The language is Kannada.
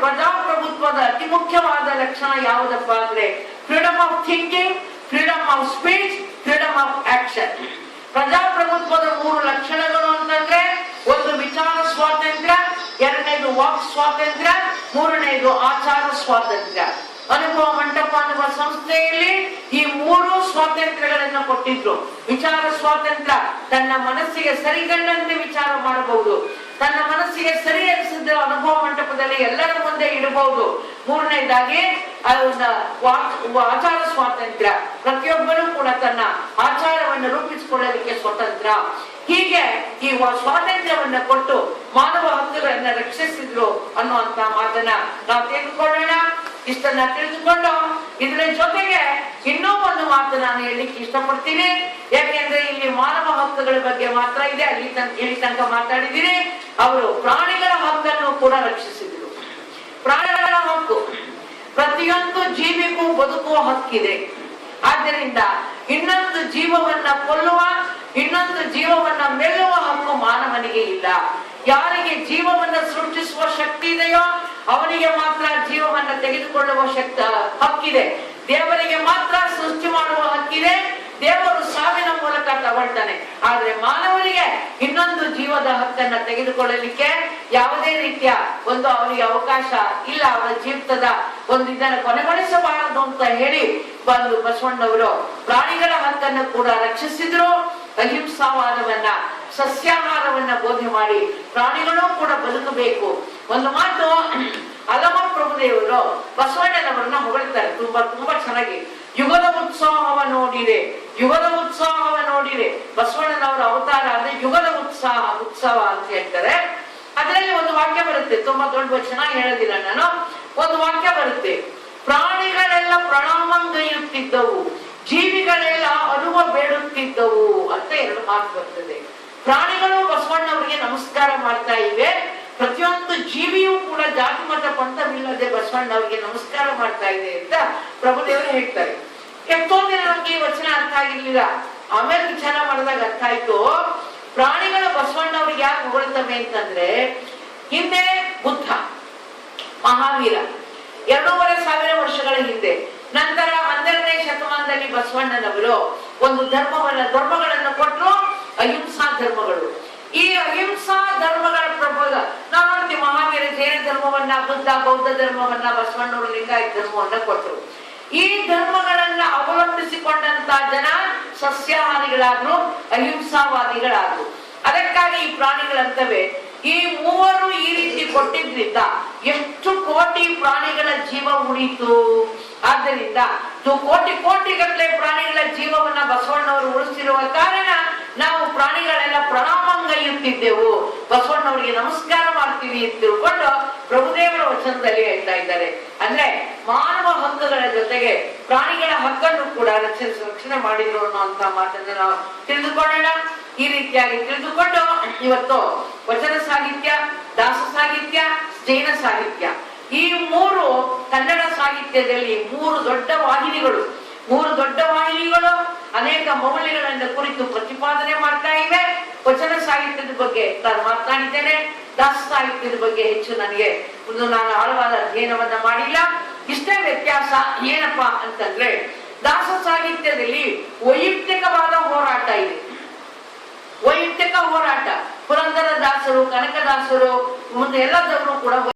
ಪ್ರಜಾಪ್ರಭುತ್ವದ ಅತಿ ಮುಖ್ಯವಾದ ಲಕ್ಷಣ ಯಾವುದಪ್ಪ ಅಂದ್ರೆ freedom of thinking freedom of speech freedom of action ಪ್ರಜಾಪ್ರಭುತ್ವದ ಮೂರು ಲಕ್ಷಣಗಳು ಅಂತಂದ್ರೆ ಒಂದು ವಿಚಾರ ಸ್ವಾತಂತ್ರ್ಯ, ಎರಡನೇದು ವಾಕ್ ಸ್ವಾತಂತ್ರ್ಯ, ಮೂರನೇದು ಆಚಾರ ಸ್ವಾತಂತ್ರ್ಯ. ಅನುಭವ ಮಂಟಪ ಅನ್ನುವ ಸಂಸ್ಥೆಯಲ್ಲಿ ಈ ಮೂರು ಸ್ವಾತಂತ್ರ್ಯಗಳನ್ನು ಕೊಟ್ಟಿದ್ರು. ವಿಚಾರ ಸ್ವಾತಂತ್ರ್ಯ, ತನ್ನ ಮನಸ್ಸಿಗೆ ಸರಿಗಂಡಂತೆ ವಿಚಾರ ಮಾಡಬಹುದು. ತನ್ನ ಮನಸ್ಸಿಗೆ ಸರಿ ಅನಿಸಿದ ಅನುಭವ ಮಂಟಪದಲ್ಲಿ ಎಲ್ಲರ ಮುಂದೆ ಇಡಬಹುದು. ಮೂರನೇದಾಗಿ ಆಚಾರ ಸ್ವಾತಂತ್ರ್ಯ. ಪ್ರತಿಯೊಬ್ಬರೂ ಕೂಡ ತನ್ನ ಆಚಾರವನ್ನು ರೂಪಿಸಿಕೊಳ್ಳಲಿಕ್ಕೆ ಸ್ವತಂತ್ರ. ಹೀಗೆ ಈ ಸ್ವಾತಂತ್ರ್ಯವನ್ನ ಕೊಟ್ಟು ಮಾನವ ಹಕ್ಕುಗಳನ್ನ ರಕ್ಷಿಸಿದ್ರು ಅನ್ನುವಂತ ಮಾತನ್ನ ನಾವು ತೆಗೆದುಕೊಳ್ಳೋಣ. ಇಷ್ಟನ್ನ ತಿಳಿದುಕೊಂಡು ಇದರ ಜೊತೆಗೆ ಇನ್ನೂ ಒಂದು ಮಾತು ನಾನು ಹೇಳಲಿಕ್ಕೆ ಇಷ್ಟಪಡ್ತೀನಿ. ಯಾಕೆಂದ್ರೆ ಇಲ್ಲಿ ಮಾನವ ಹಕ್ಕುಗಳ ಬಗ್ಗೆ ಮಾತ್ರ ಇದೆ. ಅಲ್ಲಿ ಇಲ್ಲಿ ತನಕ ಮಾತಾಡಿದ್ದೀನಿ. ಅವರು ಪ್ರಾಣಿಗಳ ಹಕ್ಕನ್ನು ಕೂಡ ರಕ್ಷಿಸಿದ್ರು. ಪ್ರಾಣಿಗಳ ಹಕ್ಕು. ಪ್ರತಿಯೊಂದು ಜೀವಿಗೂ ಬದುಕುವ ಹಕ್ಕಿದೆ. ಆದ್ದರಿಂದ ಇನ್ನೊಂದು ಜೀವವನ್ನ ಕೊಲ್ಲುವ, ಇನ್ನೊಂದು ಜೀವವನ್ನ ಮೆಲ್ಲುವ ಹಕ್ಕು ಮಾನವನಿಗೆ ಇಲ್ಲ. ಯಾರಿಗೆ ಜೀವವನ್ನ ಸೃಷ್ಟಿಸುವ ಶಕ್ತಿ ಇದೆಯೋ ಅವನಿಗೆ ತೆಗೆದುಕೊಳ್ಳುವ ಶಕ್ತ, ಹಕ್ಕಿದೆ. ದೇವರಿಗೆ ಮಾತ್ರ ಸೃಷ್ಟಿ ಮಾಡುವ ಹಕ್ಕಿದೆ. ದೇವರು ಸಾವಿನ ಮೂಲಕ ತಗೊಳ್ತಾನೆ. ಆದ್ರೆ ಮಾನವರಿಗೆ ಇನ್ನೊಂದು ಜೀವದ ಹಕ್ಕನ್ನ ತೆಗೆದುಕೊಳ್ಳಲಿಕ್ಕೆ ಯಾವುದೇ ರೀತಿಯ ಒಂದು ಅವರಿಗೆ ಅವಕಾಶ ಇಲ್ಲ. ಅವರ ಜೀವಿತದ ಒಂದು ಇದನ್ನ ಕೊನೆಗೊಳಿಸಬಾರದು ಅಂತ ಹೇಳಿ ಬಂದು ಬಸವಣ್ಣವರು ಪ್ರಾಣಿಗಳ ಹಕ್ಕನ್ನು ಕೂಡ ರಕ್ಷಿಸಿದ್ರು. ಅಹಿಂಸಾವಾದವನ್ನ, ಸಸ್ಯಾಹಾರವನ್ನ ಬೋಧನೆ ಮಾಡಿ ಪ್ರಾಣಿಗಳು ಕೂಡ ಬದುಕಬೇಕು. ಒಂದು ಮಾತು ಪ್ರಭುದೇವರು ಬಸವಣ್ಣನವರನ್ನ ಹೊಗಳ್ತಾರೆ. ತುಂಬಾ ತುಂಬಾ ಚೆನ್ನಾಗಿ. ಯುಗದ ಉತ್ಸಾಹವ ನೋಡಿರೆ, ಯುಗದ ಉತ್ಸಾಹವ ನೋಡಿರೆ ಬಸವಣ್ಣನವರ ಅವತಾರ ಅಂದ್ರೆ ಯುಗದ ಉತ್ಸಾಹ, ಉತ್ಸವ ಅಂತ ಹೇಳ್ತಾರೆ. ಅದರಲ್ಲಿ ಒಂದು ವಾಕ್ಯ ಬರುತ್ತೆ. ತುಂಬಾ ದೊಡ್ಡ ಚೆನ್ನಾಗಿ ಹೇಳೋದಿಲ್ಲ ನಾನು. ಒಂದು ವಾಕ್ಯ ಬರುತ್ತೆ. ಪ್ರಾಣಿಗಳೆಲ್ಲ ಪ್ರಣಾಮಂಗೈಯುತ್ತಿದ್ದವು, ಜೀವಿಗಳೆಲ್ಲ ಅನುಭವ ಬೇಡುತ್ತಿದ್ದವು ಅಂತ ಎರಡು ಮಾತು ಬರ್ತದೆ. ಪ್ರಾಣಿಗಳು ಬಸವಣ್ಣವರಿಗೆ ನಮಸ್ಕಾರ ಮಾಡ್ತಾ ಇವೆ. ಪ್ರತಿಯೊಂದು ಜೀವಿಯೂ ಕೂಡ ಜಾತಿ ಮತ ಪಂಥವಿಲ್ಲದೆ ಬಸವಣ್ಣವರಿಗೆ ನಮಸ್ಕಾರ ಮಾಡ್ತಾ ಇದೆ ಅಂತ ಪ್ರಭುದೇವರು ಹೇಳ್ತಾರೆ. ಎಷ್ಟೊಂದು ದಿನ ನಮ್ಗೆ ಈ ವಚನ ಅರ್ಥ ಆಗಿರ್ಲಿಲ್ಲ. ಆಮೇಲೆ ವಿಚಾರ ಮಾಡಿದಾಗ ಅರ್ಥ ಆಯ್ತು. ಪ್ರಾಣಿಗಳು ಬಸವಣ್ಣವ್ರಿಗೆ ಯಾಕೆ ಹೊಗಳ್ತವೆ ಅಂತಂದ್ರೆ ಹಿಂದೆ ಬುದ್ಧ, ಮಹಾವೀರ. ಎರಡೂವರೆ ಸಾವಿರ ವರ್ಷಗಳ ಹಿಂದೆ, ನಂತರ ಹನ್ನೆರಡನೇ ಶತಮಾನದಲ್ಲಿ ಬಸವಣ್ಣನವರು ಒಂದು ಧರ್ಮವನ್ನ ಧರ್ಮಗಳನ್ನು ಕೊಟ್ಟರು ಅಹಿಂಸಾ ಧರ್ಮಗಳು. ಈ ಅಹಿಂಸಾ ಧರ್ಮಗಳ ಪ್ರಭಾವ ನಾವು ನೋಡ್ತೀವಿ ಮಹಾವೀರ ಜೈನ ಧರ್ಮವನ್ನ, ಬುದ್ಧ, ಬೌದ್ಧ ಧರ್ಮವನ್ನ, ಬಸವಣ್ಣವರು ಲಿಂಗಾಯತ ಧರ್ಮವನ್ನ ಕೊಟ್ಟರು ಈ ಧರ್ಮಗಳನ್ನ ಅವಲಂಬಿಸಿಕೊಂಡಂತ ಜನ ಸಸ್ಯಾಹಾರಿಗಳಾದ್ರು, ಅಹಿಂಸಾವಾದಿಗಳಾದ್ರು. ಅದಕ್ಕಾಗಿ ಈ ಪ್ರಾಣಿಗಳಂತವೇ. ಈ ಮೂವರು ಈ ರೀತಿ ಕೊಟ್ಟಿದ್ರಿಂದ ಎಷ್ಟು ಕೋಟಿ ಪ್ರಾಣಿಗಳ ಜೀವ ಉಳಿತು. ಆದ್ದರಿಂದ ಕೋಟಿ ಕೋಟಿ ಗಟ್ಟಲೆ ಪ್ರಾಣಿಗಳ ಜೀವವನ್ನ ಬಸವಣ್ಣವರು ಉಳಿಸಿರುವ ಕಾರಣ ಪ್ರಣಾಮಂಗೈಯುತ್ತಿದ್ದೆವು. ಬಸವಣ್ಣವರಿಗೆ ನಮಸ್ಕಾರ ಮಾಡ್ತೀವಿ ಅಂತ ತಿಳ್ಕೊಂಡು ಪ್ರಭುದೇವರ ವಚನದಲ್ಲಿ ಹೇಳ್ತಾ ಇದ್ದಾರೆ. ಅಂದ್ರೆ ಮಾನವ ಹಕ್ಕುಗಳ ಜೊತೆಗೆ ಪ್ರಾಣಿಗಳ ಹಕ್ಕನ್ನು ಕೂಡ ರಕ್ಷಿಸಿ ರಕ್ಷಣೆ ಮಾಡಿದ್ರು ಅನ್ನುವಂತ ಮಾತನ್ನ ನಾವು ತಿಳಿದುಕೊಳ್ಳೋಣ. ಈ ರೀತಿಯಾಗಿ ತಿಳಿದುಕೊಂಡು ಇವತ್ತು ವಚನ ಸಾಹಿತ್ಯ, ದಾಸ ಸಾಹಿತ್ಯ, ಜೈನ ಸಾಹಿತ್ಯ. ಈ ಮೂರು ಕನ್ನಡ ಸಾಹಿತ್ಯದಲ್ಲಿ ಮೂರು ದೊಡ್ಡ ವಾಹಿನಿಗಳು. ಮೂರು ದೊಡ್ಡ ವಾಹಿನಿಗಳು ಅನೇಕ ಮೌಲ್ಯಗಳನ್ನ ಕುರಿತು ಪ್ರತಿಪಾದನೆ ಮಾಡ್ತಾ ಸಾಹಿತ್ಯದ ಬಗ್ಗೆ ನಾನು ಮಾತನಾಡಿದ್ದೇನೆ. ದಾಸ ಸಾಹಿತ್ಯದ ಬಗ್ಗೆ ಹೆಚ್ಚು ನನಗೆ ಒಂದು ನಾನು ಆಳವಾದ ಅಧ್ಯಯನವನ್ನ ಮಾಡಿಲ್ಲ. ಇಷ್ಟೇ ವ್ಯತ್ಯಾಸ ಏನಪ್ಪಾ ಅಂತಂದ್ರೆ ದಾಸ ಸಾಹಿತ್ಯದಲ್ಲಿ ವೈಯಕ್ತಿಕವಾದ ಹೋರಾಟ ಇದೆ. ವೈಯಕ್ತಿಕ ಹೋರಾಟ. ಪುರಂದರ ದಾಸರು, ಕನಕದಾಸರು, ಮುಂದೆ ಎಲ್ಲದವರು ಕೂಡ